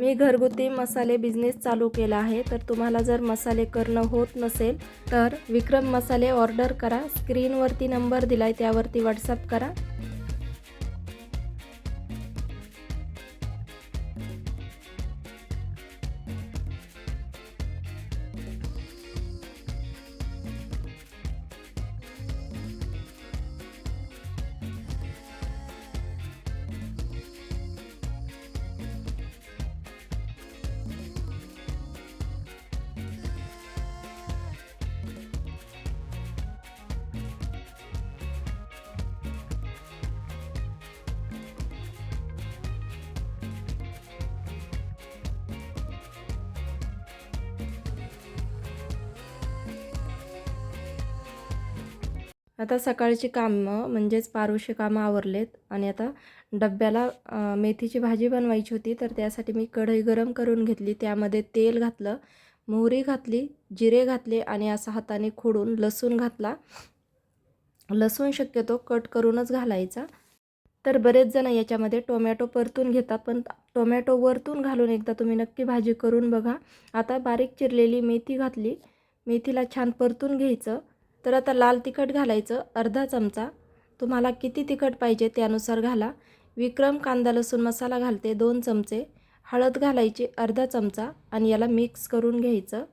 मी घरगुती मसाले बिझनेस चालू केला आहे. तर तुम्हाला जर मसाले करणं होत नसेल तर विक्रम मसाले ऑर्डर करा. स्क्रीनवरती नंबर दिलाय त्यावरती व्हॉट्सअप करा. आता सकाळची कामं म्हणजेच पारोशे कामं आवरलेत आणि आता डब्याला मेथीची भाजी बनवायची होती तर त्यासाठी मी कढई गरम करून घेतली. त्यामध्ये तेल घातलं मोहरी घातली जिरे घातले आणि असं हाताने खोडून लसूण घातला. लसूण शक्यतो कट करूनच घालायचा. तर बरेच जण याच्यामध्ये टोमॅटो परतून घेतात पण टोमॅटो वरतून घालून एकदा तुम्ही नक्की भाजी करून बघा. आता बारीक चिरलेली मेथी घातली. मेथीला छान परतून घ्यायचं. तर आता लाल तिखट घालायचं अर्धा चमचा. तुम्हाला किती तिखट पाहिजे त्यानुसार घाला. विक्रम कांदा लसूण मसाला घालते दोन चमचे. हळद घालायची अर्धा चमचा आणि याला मिक्स करून घ्यायचं.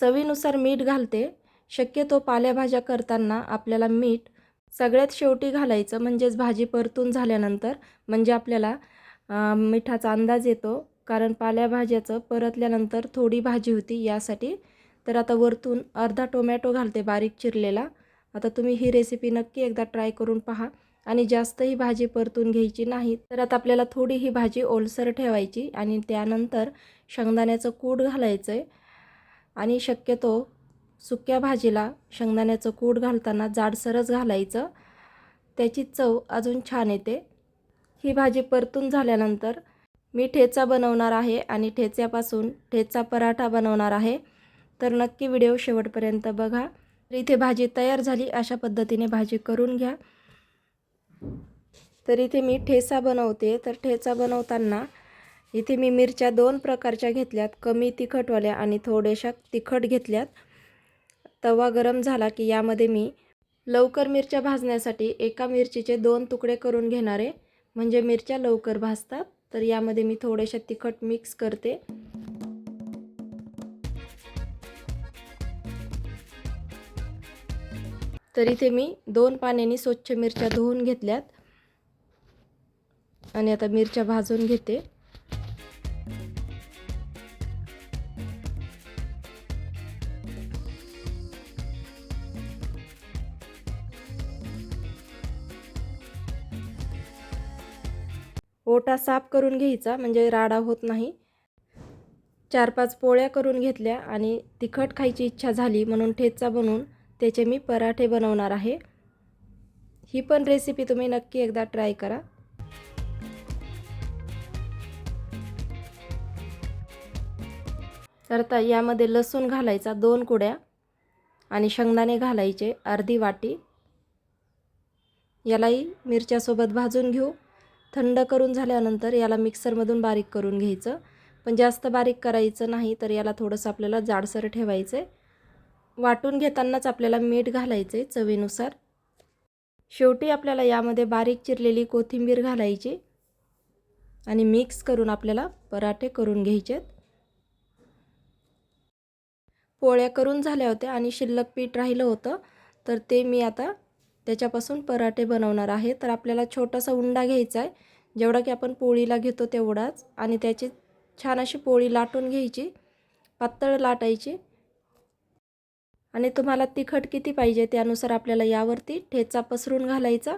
चवीनुसार मीठ घालते. शक्यतो पालेभाज्या करताना आपल्याला मीठ सगळ्यात शेवटी घालायचं म्हणजेच भाजी परतून झाल्यानंतर म्हणजे आपल्याला मिठाचा अंदाज येतो. कारण पालेभाज्याचं परतल्यानंतर थोडी भाजी होती यासाठी. तर आता वरतून अर्धा टोमॅटो घालते बारीक चिरलेला. आता तुम्ही ही रेसिपी नक्की एकदा ट्राय करून पहा. आणि जास्त ही भाजी परतून घ्यायची नाही तर आता आपल्याला थोडी ही भाजी ओलसर ठेवायची आणि त्यानंतर शेंगदाण्याचं कूड घालायचं आहे आणि शक्यतो सुक्या भाजीला शेंगदाण्याचं कूड घालताना जाडसरच घालायचं. त्याची चव अजून छान येते. ही भाजी परतून झाल्यानंतर मी ठेचा बनवणार आहे आणि ठेच्यापासून ठेचा पराठा बनवणार आहे. तर नक्की व्हिडिओ शेवटपर्यंत बघा. तर इथे भाजी तयार झाली अशा पद्धतीने भाजी करून घ्या. तर इथे मी ठेचा बनवते. तर ठेचा बनवताना इथे मी मिरच्या दोन प्रकारच्या घेतल्यात कमी तिखटवाल्या आणि थोड्याशा तिखट घेतल्यात. तवा गरम झाला की यामध्ये मी लवकर मिरच्या भाजण्यासाठी एका मिरचीचे दोन तुकडे करून घेणारे म्हणजे मिरच्या लवकर भाजतात. तर यामध्ये मी थोड्याशा तिखट मिक्स करते. तर इथे मी दोन पाण्याने स्वच्छ मिरच्या धुवून घेतल्यात. आणि आता मिरच्या भाजून घेते. ओटा साफ करून घ्यायचा म्हणजे राडा होत नाही. चार पाच पोळ्या करून घेतल्या आणि तिखट खायची इच्छा झाली म्हणून ठेचा बनवून त्याचे मी पराठे बनवणार आहे. ही पण रेसिपी तुम्ही नक्की एकदा ट्राय करा. तर आता यामध्ये लसूण घालायचा दोन कुड्या आणि शेंगदाणे घालायचे अर्धी वाटी. यालाही मिरच्यासोबत भाजून घेऊ. थंड करून झाल्यानंतर याला मिक्सरमधून बारीक करून घ्यायचं. पण जास्त बारीक करायचं नाही तर याला थोडंसं आपल्याला जाडसर ठेवायचं आहे वाटून घेतानाच आपल्याला मीठ घालायचं आहे चवीनुसार. शेवटी आपल्याला यामध्ये बारीक चिरलेली कोथिंबीर घालायची आणि मिक्स करून आपल्याला पराठे करून घ्यायचे पोळ्या करून झाल्या होत्या आणि शिल्लक पीठ राहिलं होतं तर ते मी आता त्याच्यापासून पराठे बनवणार आहे. तर आपल्याला छोटासा उंडा घ्यायचा आहे. जेवढा की आपण पोळीला घेतो तेवढाच. आणि त्याची छान अशी पोळी लाटून घ्यायची. पातळ लाटायची. आणि तुम्हाला तिखट किती पाहिजे त्यानुसार आपल्याला यावरती ठेचा पसरून घालायचा.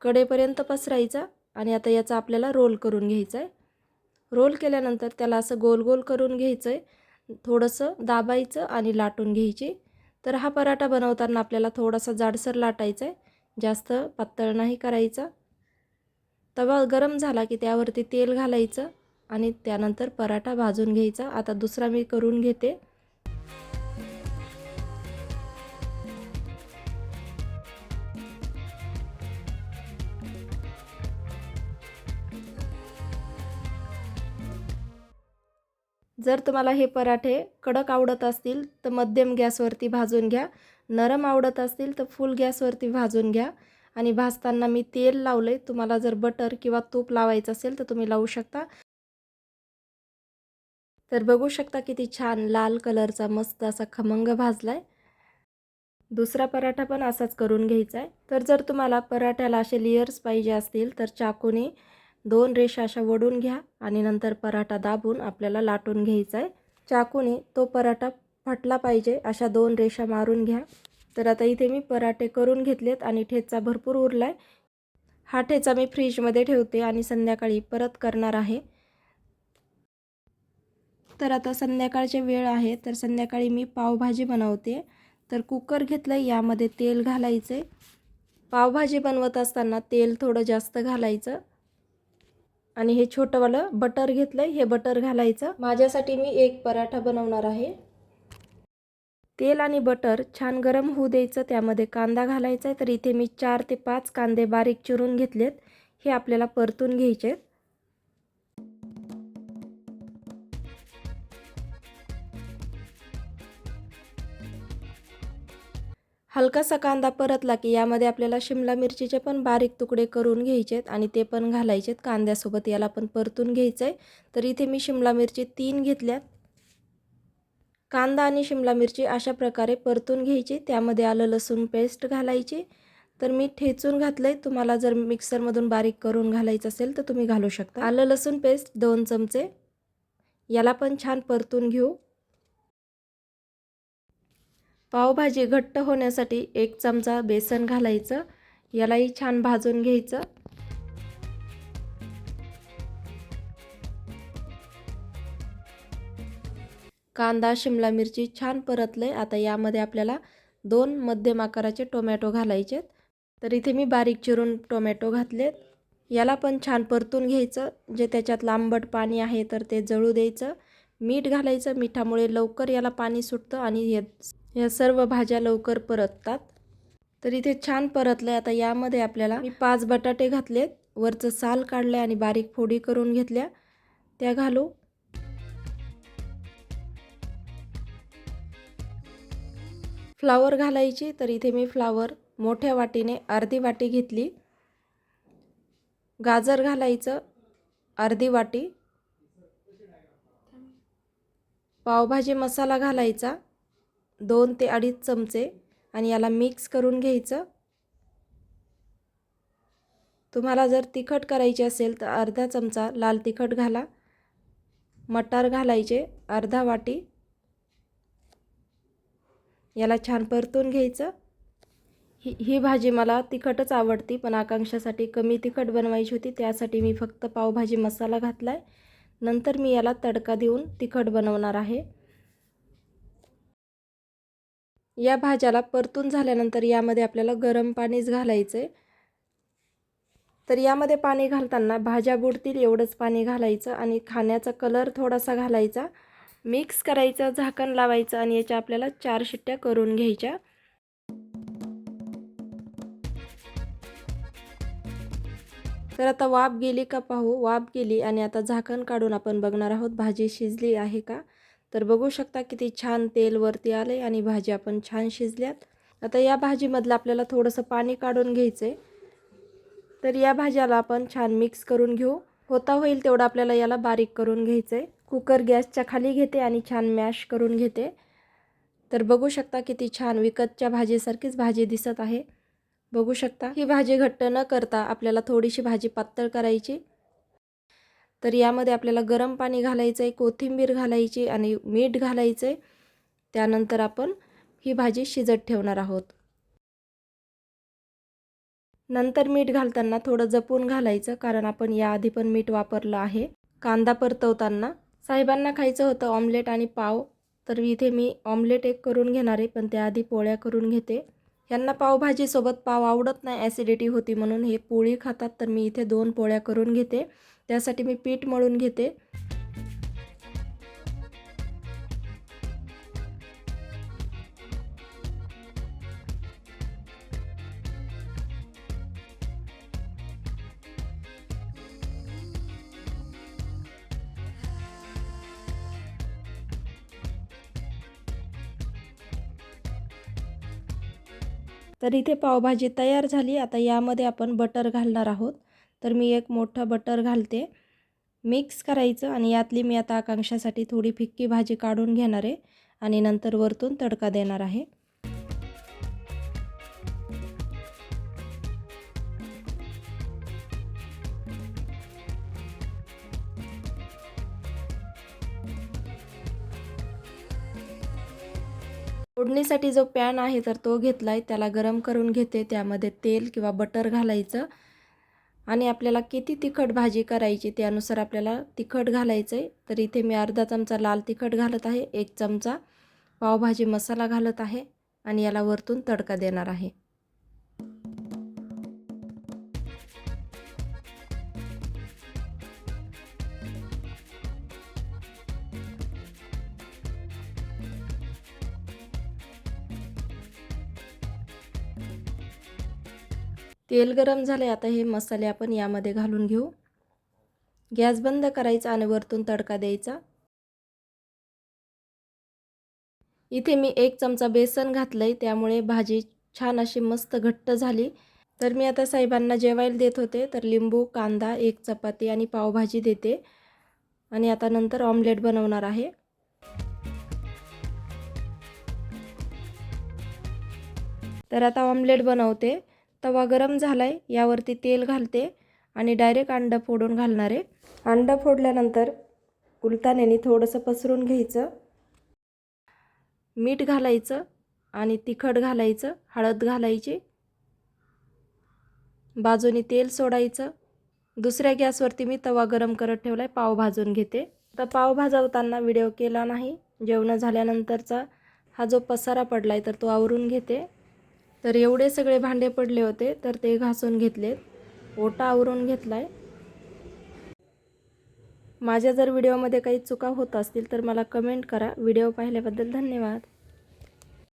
कडेपर्यंत पसरायचा. आणि आता याचा आपल्याला रोल करून घ्यायचा आहे. रोल केल्यानंतर त्याला असं गोल गोल करून घ्यायचं आहे. थोडंसं दाबायचं आणि लाटून घ्यायची. तर हा पराठा बनवताना आपल्याला थोडासा जाडसर लाटायचा आहे. जास्त पातळ नाही करायचा. तवा गरम झाला की त्यावरती तेल घालायचं आणि त्यानंतर पराठा भाजून घ्यायचा. आता दुसरा मी करून घेते. जर तुम्हाला हे पराठे कडक आवडत असतील तर मध्यम गॅसवरती भाजून घ्या. नरम आवडत असतील तर फुल गॅसवरती भाजून घ्या. आणि भाजताना मी तेल लावले तुम्हाला जर बटर किंवा तूप लावायचं असेल तर तुम्ही लावू शकता. तर बघू शकता किती छान लाल कलरचा मस्त असा खमंग भाजलाय. दुसरा पराठा पण असाच करून घ्यायचा आहे तर जर तुम्हाला पराठ्याला असे लेयर्स पाहिजे असतील तर चाकूने दोन रेषा अशा वडून घ्या आणि नंतर पराठा दाबून आपल्याला लाटून घ्यायचा आहे. चाकूने तो पराठा फटला पाहिजे अशा दोन रेषा मारून घ्या. तर आता इथे मी पराठे करून घेतलेत आणि ठेचा भरपूर उरला आहे हा ठेचा मी फ्रीजमध्ये ठेवते आणि संध्याकाळी परत करणार आहे. तर आता संध्याकाळचे वेळ आहे तर संध्याकाळी मी पावभाजी बनवते. तर कुकर घेतलं यामध्ये तेल घालायचे पावभाजी बनवत असताना तेल थोडं जास्त घालायचं. आणि हे छोटंवालं बटर घेतलं हे बटर घालायचं. माझ्यासाठी मी एक पराठा बनवणार आहे. तेल आणि बटर छान गरम होऊ द्यायचं त्यामध्ये कांदा घालायचा आहे. तर इथे मी चार ते पाच कांदे बारीक चिरून घेतलेत. हे आपल्याला परतून घ्यायचे आहेत हलकासा कांदा परतला की यामध्ये आपल्याला शिमला मिरचीचे पण बारीक तुकडे करून घ्यायचेत आणि ते पण घालायचेत. कांद्यासोबत याला पण परतून घ्यायचं आहे तर इथे मी शिमला मिरची तीन घेतल्यात. कांदा आणि शिमला मिरची अशा प्रकारे परतून घ्यायची. त्यामध्ये आलं लसूण पेस्ट घालायची. तर मी ठेचून घातलं आहे तुम्हाला जर मिक्सरमधून बारीक करून घालायचं असेल तर तुम्ही घालू शकता. आलं लसूण पेस्ट दोन चमचे. याला पण छान परतून घेऊ. पावभाजी घट्ट होण्यासाठी एक चमचा बेसन घालायचं. यालाही छान भाजून घ्यायचं. कांदा शिमला मिरची छान परतले. आता यामध्ये आपल्याला दोन मध्यम आकाराचे टोमॅटो घालायचे तर इथे मी बारीक चिरून टोमॅटो घातलेत. याला पण छान परतून घ्यायचं. जे त्याच्यात लांबट पाणी आहे तर ते जळू द्यायचं. मीठ घालायचं. मिठामुळे लवकर याला पाणी सुटतं आणि हे या सर्व भाज्या लवकर परततात. तर इथे छान परतलं आहे आता यामध्ये आपल्याला मी पाच बटाटे घातलेत. वरचं साल काढलं आणि बारीक फोडी करून घेतल्या. त्या घालू. फ्लावर घालायची. तर इथे मी फ्लावर मोठ्या वाटीने अर्धी वाटी घेतली. गाजर घालायचं. अर्धी वाटी. पावभाजी मसाला घालायचा. दोन ते अडीच चमचे आणि याला मिक्स करून घ्यायचं. तुम्हाला जर तिखट करायची असेल तर अर्धा चमचा लाल तिखट घाला. मटार घालायचे अर्धा वाटी. याला छान परतून घ्यायचं. ही ही भाजी मला तिखटच आवडती पण आकांक्षासाठी कमी तिखट बनवायची होती त्यासाठी मी फक्त पावभाजी मसाला घातला आहे नंतर मी याला तडका देऊन तिखट बनवणार आहे. या भाज्याला परतून झाल्यानंतर यामध्ये आपल्याला गरम पाणीच घालायचं. आहे तर यामध्ये पाणी घालताना भाज्या बुडतील एवढंच पाणी घालायचं आणि खाण्याचा कलर थोडासा घालायचा. मिक्स करायचं झाकण लावायचं आणि याच्या आपल्याला चार शिट्ट्या करून घ्यायच्या. तर आता वाफ गेली का पाहू? वाफ गेली आणि आता झाकण काढून आपण बघणार आहोत भाजी शिजली आहे का? तर बघू शकता किती छान तेल वरती आले आणि भाजी आपण छान शिजल्यात. आता या भाजीमधलं आपल्याला थोडंसं पाणी काढून घ्यायचं आहे तर या भाज्याला आपण छान मिक्स करून घेऊ. होता होईल तेवढं आपल्याला याला बारीक करून घ्यायचं आहे कुकर गॅसच्या खाली घेते आणि छान मॅश करून घेते. तर बघू शकता किती छान विकतच्या भाजीसारखीच भाजी दिसत आहे. बघू शकता. ही भाजी घट्ट न करता आपल्याला थोडीशी भाजी पातळ करायची. तर यामध्ये आपल्याला गरम पाणी घालायचं आहे कोथिंबीर घालायची आणि मीठ घालायचं आहे त्यानंतर आपण ही भाजी शिजत ठेवणार आहोत. नंतर मीठ घालताना थोडं जपून घालायचं कारण आपण याआधी पण मीठ वापरलं आहे. कांदा परतवताना साहेबांना खायचं होतं ऑमलेट आणि पाव तर इथे मी ऑमलेट एक करून घेणार आहे पण त्याआधी पोळ्या करून घेते. यांना पावभाजीसोबत पाव आवडत नाही ॲसिडिटी होती म्हणून हे पोळी खातात तर मी इथे दोन पोळ्या करून घेते. त्यासाठी मी पीठ मळून घेते. तर इथे पावभाजी तयार झाली. आता यामध्ये आपण बटर घालणार आहोत. तर मी एक मोठं बटर घालते. मिक्स करायचं आणि यातली मी आता आकांक्षासाठी थोडी फिक्की भाजी काढून घेणार आहे आणि नंतर वरतून तडका देणार आहे. फोडणीसाठी जो पॅन आहे तर तो घेतला आहे त्याला गरम करून घेते त्यामध्ये तेल किंवा बटर घालायचं. आणि आपल्याला किती तिखट भाजी करायची त्यानुसार आपल्याला तिखट घालायचं आहे तर इथे मी अर्धा चमचा लाल तिखट घालत आहे एक चमचा पावभाजी मसाला घालत आहे आणि याला वरतून तडका देणार आहे. तेल गरम झाले आता हे मसाले आपण यामध्ये घालून घेऊ. गॅस बंद करायचा आणि वरतून तडका द्यायचा. इथे मी एक चमचा बेसन घातलं आहे त्यामुळे भाजी छान अशी मस्त घट्ट झाली. तर मी आता साहेबांना जेवायला देत होते तर लिंबू कांदा एक चपाती आणि पावभाजी देते. आणि आता नंतर ऑमलेट बनवणार आहे. तर आता ऑमलेट बनवते. तवा गरम झाला आहे यावरती तेल घालते आणि डायरेक्ट अंडं फोडून घालणार आहे. अंडं फोडल्यानंतर उलटाण्याने थोडंसं पसरून घ्यायचं. मीठ घालायचं आणि तिखट घालायचं हळद घालायची. बाजूनी तेल सोडायचं. दुसऱ्या गॅसवरती मी तवा गरम करत ठेवला आहे पाव भाजून घेते. तर पाव भाजवताना व्हिडिओ केला नाही. जेवण झाल्यानंतरचा हा जो पसारा पडला आहे तर तो आवरून घेते. तर एवढे सगळे भांडे पडले होते तर ते घासून घेतलेत. ओटा आवरून घेतला आहे माझ्या जर व्हिडिओमध्ये काही चुका होत असतील तर मला कमेंट करा. व्हिडिओ पाहिल्याबद्दल धन्यवाद.